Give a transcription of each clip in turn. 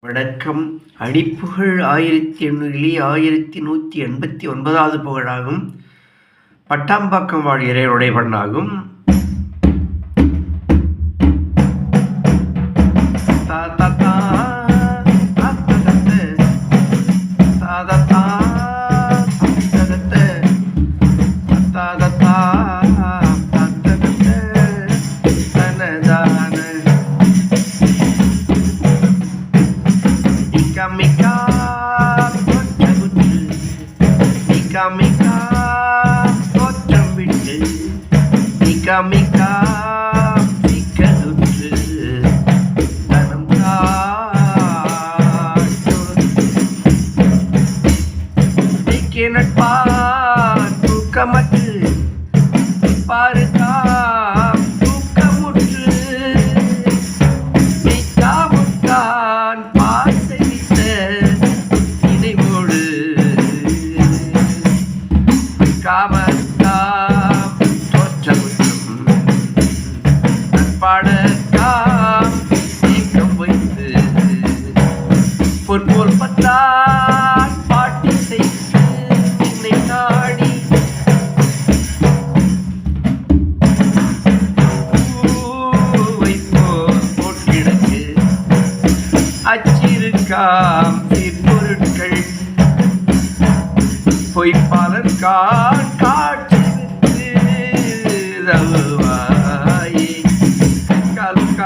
வணக்கம். அடிப்புகழ் ஆயிரத்தி எண்ணூறிலே ஆயிரத்தி நூற்றி எண்பத்தி ஒன்பதாவது புகழாகும். பட்டாம்பாக்கம் வாழ் இறைவனுடைய பண்ணாகும் மிகா சிக்கலுற்று தனம் காட்டும் நட்பார் தூக்கமற்று பாருக்காம் நட்பாடக்காம் ஏக்கம் வைத்து பொற்போல் பத்தான் பாட்டி செய்து என்னை நாடி. போட்டிடக்கு அச்சிருக்காம் சீர்பொருட்கள் பொய்ப்பாளர் கான்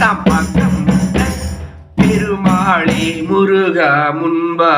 இரண்டாம் பக்கம் பெருமாளே முருகா முன்பாம்.